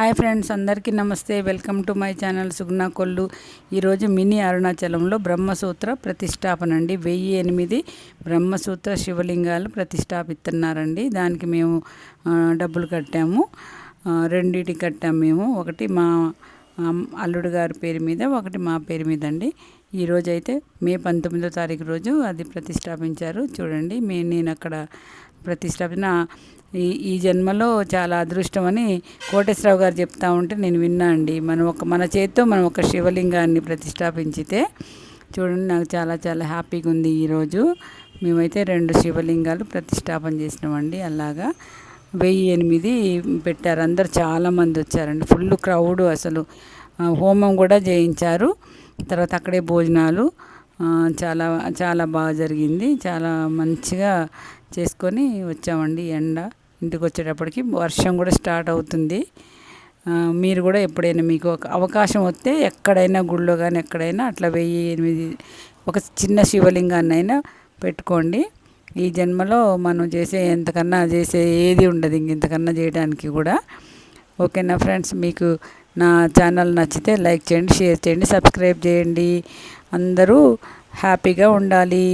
Hi friends అందరికీ నమస్తే. Welcome to my channel Suguna Kollu. ఈరోజు మినీ అరుణాచలంలో బ్రహ్మసూత్ర ప్రతిష్టాపన అండి వెయ్యి ఎనిమిది బ్రహ్మసూత్ర శివలింగాలు ప్రతిష్టాపిస్తున్నారండి దానికి మేము డబ్బులు కట్టాము. రెండింటి కట్టాము మేము. ఒకటి మా అల్లుడు గారి పేరు మీద ఒకటి మా పేరు మీద అండి ఈరోజు అయితే మే పంతొమ్మిదో తారీఖు రోజు అది ప్రతిష్టాపించారు. చూడండి మే నేను అక్కడ ప్రతిష్టాపన ఈ ఈ జన్మలో చాలా అదృష్టం అని కోటేశ్వరరావు గారు చెప్తా ఉంటే నేను విన్నా అండి. మనం ఒక మన చేతితో మనం ఒక శివలింగాన్ని ప్రతిష్టాపించితే చూడండి నాకు చాలా చాలా హ్యాపీగా ఉంది ఈరోజు మేమైతే రెండు శివలింగాలు ప్రతిష్టాపన చేసినామండి అలాగా. వెయ్యి ఎనిమిది పెట్టారు. అందరు చాలామంది వచ్చారండి. ఫుల్ క్రౌడ్ అసలు. హోమం కూడా చేయించారు తర్వాత అక్కడే భోజనాలు చాలా చాలా బాగా జరిగింది. చాలా మంచిగా చేసుకొని వచ్చామండి ఎండ. ఇంటికి వచ్చేటప్పటికి వర్షం కూడా స్టార్ట్ అవుతుంది. మీరు కూడా ఎప్పుడైనా మీకు ఒక అవకాశం వస్తే ఎక్కడైనా గుళ్ళో కానీ ఎక్కడైనా అట్లా వెయ్యి ఎనిమిది ఒక చిన్న శివలింగాన్ని అయినా పెట్టుకోండి. ఈ జన్మలో మనం చేసే ఎంతకన్నా చేసే ఏది ఉండదు ఇంతకన్నా చేయడానికి కూడా. ఓకేనా ఫ్రెండ్స్? మీకు నా ఛానల్ నచ్చితే లైక్ చేయండి షేర్ చేయండి సబ్స్క్రైబ్ చేయండి. అందరూ హ్యాపీగా ఉండాలి.